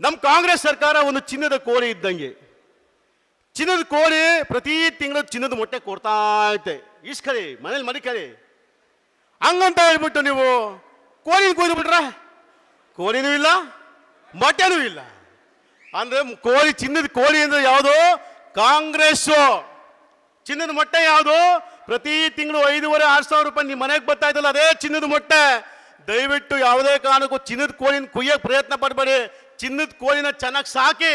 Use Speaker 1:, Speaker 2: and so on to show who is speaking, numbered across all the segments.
Speaker 1: ನಮ್ಮ ಕಾಂಗ್ರೆಸ್ ಸರ್ಕಾರ ಒಂದು ಚಿನ್ನದ ಕೋಳಿ ಇದ್ದಂಗೆ. ಚಿನ್ನದ ಕೋಳಿ ಪ್ರತಿ ತಿಂಗಳು ಚಿನ್ನದ ಮೊಟ್ಟೆ ಕೊಡ್ತಾ ಐತೆ ಇಸ್ಕಳಿ ಮನೇಲಿ ಮಡಿಕಳಿ ಹಂಗಂತ ಹೇಳ್ಬಿಟ್ಟು ನೀವು ಕೋಳಿ ಕೊಯ್ದು ಬಿಟ್ರ ಕೋಳಿನೂ ಇಲ್ಲ, ಮೊಟ್ಟೆನೂ ಇಲ್ಲ. ಅಂದ್ರೆ ಕೋಳಿ, ಚಿನ್ನದ ಕೋಳಿ ಅಂದ್ರೆ ಯಾವುದು? ಕಾಂಗ್ರೆಸ್ಸು. ಚಿನ್ನದ ಮೊಟ್ಟೆ ಯಾವುದು? ಪ್ರತಿ ತಿಂಗಳು ಐದೂವರೆ, ಆರು ಸಾವಿರ ರೂಪಾಯಿ ನಿಮ್ಮ ಮನೆಗೆ ಬರ್ತಾ ಇದ್ದಲ್ಲ ಅದೇ ಚಿನ್ನದ ಮೊಟ್ಟೆ. ದಯವಿಟ್ಟು ಯಾವುದೇ ಕಾರಣಕ್ಕೂ ಚಿನ್ನದ ಕೋಳಿನ ಕುಯ್ಯೋಕೆ ಪ್ರಯತ್ನ ಪಡಬೇಡಿ. ಚಿನ್ನದ ಕೋಳಿನ ಚೆನ್ನಾಗಿ ಸಾಕಿ.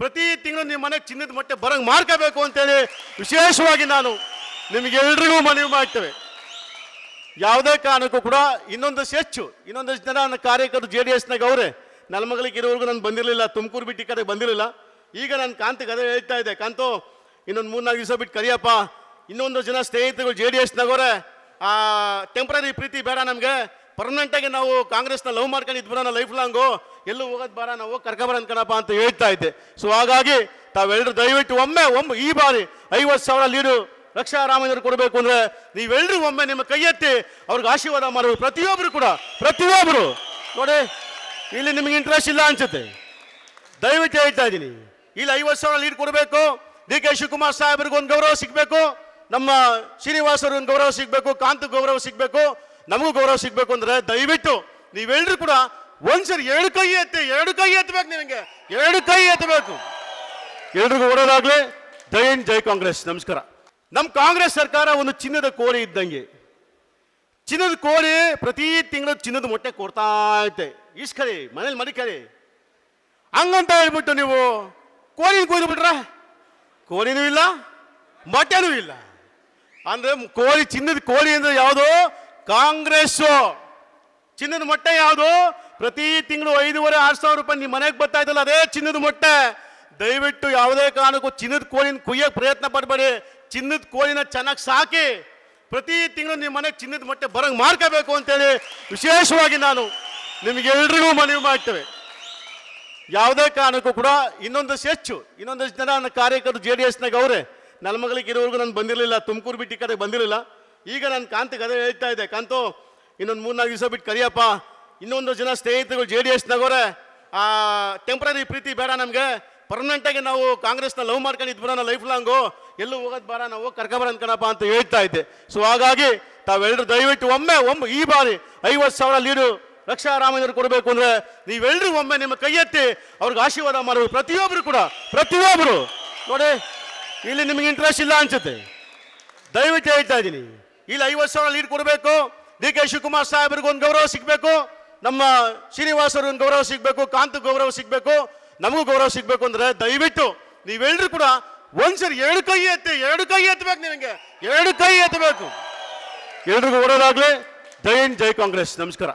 Speaker 1: ಪ್ರತಿ ತಿಂಗಳು ನಿಮ್ಮ ಮನೆಗೆ ಚಿನ್ನದ ಮೊಟ್ಟೆ ಬರಂಗ್ ಮಾಡ್ಕೋಬೇಕು ಅಂತೇಳಿ ವಿಶೇಷವಾಗಿ ನಾನು ನಿಮಗೆಲ್ರಿಗೂ ಮನವಿ ಮಾಡ್ತೇವೆ. ಯಾವುದೇ ಕಾರಣಕ್ಕೂ ಕೂಡ ಇನ್ನೊಂದಷ್ಟು ಹೆಚ್ಚು ಇನ್ನೊಂದಷ್ಟು ಜನ ನನ್ನ ಕಾರ್ಯಕರ್ತರು ಜೆ ಡಿ ಎಸ್ನಾಗ ಅವರೇ ಮಗಳಿಗೆ ಇರೋವರೆಗೂ ನಾನು ಬಂದಿರಲಿಲ್ಲ, ತುಮಕೂರು ಬಿಟ್ಟು ಕಡೆ ಬಂದಿರಲಿಲ್ಲ. ಈಗ ನಾನು ಕಾಂತಿಗೆ ಅದೇ ಹೇಳ್ತಾ ಇದ್ದೆ ಕಾಂತು, ಇನ್ನೊಂದು ಮೂರ್ನಾಲ್ಕು ದಿವಸ ಬಿಟ್ಟು ಕರಿಯಪ್ಪ. ಇನ್ನೊಂದು ಜನ ಸ್ನೇಹಿತರು ಜೆ ಡಿ ಎಸ್ನಾಗವ್ರೆ ಆ ಟೆಂಪ್ರರಿ ಪ್ರೀತಿ ಬೇಡ ನಮಗೆ. ಪರ್ಮನೆಂಟಾಗಿ ನಾವು ಕಾಂಗ್ರೆಸ್ನ ಲವ್ ಮಾಡ್ಕೊಂಡು ಬರೋನ ಲೈಫ್ ಲಾಂಗು ಎಲ್ಲೂ ಹೋಗೋದು ಬಾರ ನಾವು ಅಂತ ಅನ್ಕಣಪ್ಪ ಅಂತ ಹೇಳ್ತಾ ಇದ್ದೆ. ಸೊ ಹಾಗಾಗಿ ತಾವೆಲ್ಲರೂ ದಯವಿಟ್ಟು ಒಮ್ಮೆ ಒಮ್ಮೆ ಈ ಬಾರಿ ಐವತ್ತು ಸಾವಿರ ಲೀಡು ರಕ್ಷಾ ರಾಮಯ್ಯರು ಕೊಡಬೇಕು ಅಂದ್ರೆ ನೀವೆಲ್ಲರೂ ಒಮ್ಮೆ ನಿಮ್ಮ ಕೈ ಎತ್ತಿ ಅವ್ರಿಗೆ ಆಶೀರ್ವಾದ ಮಾಡಬೇಕು ಪ್ರತಿಯೊಬ್ಬರು ಕೂಡ ಪ್ರತಿಯೊಬ್ಬರು ನೋಡಿ, ಇಲ್ಲಿ ನಿಮಗೆ ಇಂಟ್ರೆಸ್ಟ್ ಇಲ್ಲ ಅನ್ಸುತ್ತೆ. ದಯವಿಟ್ಟು ಹೇಳ್ತಾ ಇದ್ದೀನಿ. ಇಲ್ಲಿ ಐವತ್ತು ಸಾವಿರ ಲೀಡ್ ಕೊಡಬೇಕು. ಡಿ ಕೆ ಶಿವಕುಮಾರ್ ಸಾಹೇಬ್ರಿಗೆ ಒಂದು ಗೌರವ ಸಿಗಬೇಕು. ನಮ್ಮ ಶ್ರೀನಿವಾಸ್ ಅವ್ರಿಗೆ ಒಂದು ಗೌರವ ಸಿಗಬೇಕು. ಕಾಂತ್ ಗೌರವ ಸಿಗಬೇಕು. ನಮಗೂ ಗೌರವ ಸಿಗಬೇಕು ಅಂದ್ರೆ ದಯವಿಟ್ಟು ನೀವೆಲ್ಲರೂ ಕೂಡ ಒಂದ್ಸರಿ ಎರಡು ಕೈ ಎತ್ತಿ, ಎರಡು ಕೈ ಎತ್ತಬೇಕು ನಿಮಗೆ. ಎರಡು ಕೈ ಎತ್ತಬೇಕು. ಎಲ್ರಿಗೂ ಓಡೋದಾಗ್ಲಿ. ಜೈ ಜೈ ಕಾಂಗ್ರೆಸ್. ನಮಸ್ಕಾರ. ನಮ್ಮ ಕಾಂಗ್ರೆಸ್ ಸರ್ಕಾರ ಒಂದು ಚಿನ್ನದ ಕೋಳಿ ಇದ್ದಂಗೆ. ಚಿನ್ನದ ಕೋಳಿ ಪ್ರತಿ ತಿಂಗಳು ಚಿನ್ನದ ಮೊಟ್ಟೆ ಕೊಡ್ತಾ ಐತೆ ಇಸ್ಕಳಿ ಮನೇಲಿ ಮಡಿಕರಿ ಹಂಗಂತ ಹೇಳ್ಬಿಟ್ಟು ನೀವು ಕೋಳಿ ಕೊಯ್ದು ಬಿಟ್ರ ಕೋಳಿನೂ ಇಲ್ಲ, ಮೊಟ್ಟೆನೂ ಇಲ್ಲ. ಅಂದ್ರೆ ಕೋಳಿ, ಚಿನ್ನದ ಕೋಳಿ ಅಂದ್ರೆ ಯಾವುದು ಕಾಂಗ್ರೆಸ್ ಚಿನ್ನದ ಮೊಟ್ಟೆ ಯಾವುದು? ಪ್ರತಿ ತಿಂಗಳು ಐದೂವರೆ, ಆರು ಸಾವಿರ ರೂಪಾಯಿ ನಿಮ್ಮ ಮನೆಗೆ ಬರ್ತಾ ಇದ್ದಲ್ಲ, ಅದೇ ಚಿನ್ನದ ಮೊಟ್ಟೆ. ದಯವಿಟ್ಟು ಯಾವುದೇ ಕಾರಣಕ್ಕೂ ಚಿನ್ನದ ಕೋಳಿನ ಕುಯ್ಯಕ್ಕೆ ಪ್ರಯತ್ನ ಪಡಬೇಡಿ. ಚಿನ್ನದ ಕೋಳಿನ ಚೆನ್ನಾಗಿ ಸಾಕಿ. ಪ್ರತಿ ತಿಂಗಳು ನಿಮ್ಮ ಮನೆಗೆ ಚಿನ್ನದ ಮೊಟ್ಟೆ ಬರಂಗ್ ಮಾಡ್ಕೋಬೇಕು ಅಂತೇಳಿ ವಿಶೇಷವಾಗಿ ನಾನು ನಿಮಗೆಲ್ರಿಗೂ ಮನವಿ ಮಾಡ್ತೇವೆ. ಯಾವುದೇ ಕಾರಣಕ್ಕೂ ಕೂಡ ಇನ್ನೊಂದಷ್ಟು ಹೆಚ್ಚು, ಇನ್ನೊಂದಷ್ಟು ಜನ ನನ್ನ ಕಾರ್ಯಕರ್ತರು ಜೆ ಡಿ ಎಸ್ನಾಗ ಅವರೇ ನೆಲಮಗಳಿಗೆ ಇರೋವರೆಗೂ ನಾನು ಬಂದಿರಲಿಲ್ಲ, ತುಮಕೂರು ಬಿಟ್ಟು ಕಡೆ ಬಂದಿರಲಿಲ್ಲ. ಈಗ ನಾನು ಕಾಂತಿಗೆ ಅದೇ ಹೇಳ್ತಾ ಇದ್ದೆ ಕಾಂತು, ಇನ್ನೊಂದು ಮೂರ್ನಾಲ್ಕು ದಿವಸ ಬಿಟ್ಟು ಕರಿಯಪ್ಪ. ಇನ್ನೊಂದು ಜನ ಸ್ನೇಹಿತರು ಜೆ ಡಿ ಎಸ್ನಾಗವ್ರೆ ಆ ಟೆಂಪ್ರರಿ ಪ್ರೀತಿ ಬೇಡ ನಮಗೆ. ಪರ್ಮನೆಂಟಾಗಿ ನಾವು ಕಾಂಗ್ರೆಸ್ನ ಲವ್ ಮಾಡ್ಕೊಂಡು ನಾವು ಲೈಫ್ ಲಾಂಗು ಎಲ್ಲೂ ಹೋಗೋದು ಬೇಡ, ನಾವು ಕರ್ಕೊಬರ ಅನ್ಕಣಪ್ಪ ಅಂತ ಹೇಳ್ತಾ ಇದ್ದೆ. ಸೊ ಹಾಗಾಗಿ ತಾವೆಲ್ಲರೂ ದಯವಿಟ್ಟು ಒಮ್ಮೆ ಒಮ್ಮೆ ಈ ಬಾರಿ ಐವತ್ತು ಸಾವಿರ ಲೀಡು ರಕ್ಷಾ ರಾಮಯ್ಯರು ಕೊಡಬೇಕು ಅಂದರೆ ನೀವೆಲ್ಲರೂ ಒಮ್ಮೆ ನಿಮ್ಮ ಕೈ ಎತ್ತಿ ಅವ್ರಿಗೆ ಆಶೀರ್ವಾದ ಮಾಡೋದು ಪ್ರತಿಯೊಬ್ಬರು ಕೂಡ ಪ್ರತಿಯೊಬ್ಬರು ನೋಡಿ, ಇಲ್ಲಿ ನಿಮಗೆ ಇಂಟ್ರೆಸ್ಟ್ ಇಲ್ಲ ಅನ್ಸುತ್ತೆ. ದಯವಿಟ್ಟು ಹೇಳ್ತಾ ಇದ್ದೀನಿ. ಇಲ್ಲಿ, ಐವತ್ತು ಸಾವಿರ ಲೀಡ್ ಕೊಡಬೇಕು. ಡಿ ಕೆ ಶಿವಕುಮಾರ್ ಸಾಹೇಬ್ರಿಗೆ ಒಂದು ಗೌರವ ಸಿಗಬೇಕು. ನಮ್ಮ ಶ್ರೀನಿವಾಸ್ ಅವ್ರಿಗೆ ಒಂದು ಗೌರವ ಸಿಗಬೇಕು, ಕಾಂತ ಗೌರವ ಸಿಗಬೇಕು. ನಮಗೂ ಗೌರವ ಸಿಗಬೇಕು ಅಂದರೆ ದಯವಿಟ್ಟು ನೀವೆಲ್ಲರೂ ಕೂಡ ಒಂದ್ಸರಿ ಎರಡು ಕೈ ಎತ್ತಿ, ಎರಡು ಕೈ ಎತ್ತಬೇಕು ನಿಮಗೆ ಎರಡು ಕೈ ಎತ್ತಬೇಕು ಎಲ್ರಿಗೂ ಓಡೋದಾಗಲಿ. ಜೈ ಜೈ ಕಾಂಗ್ರೆಸ್. ನಮಸ್ಕಾರ.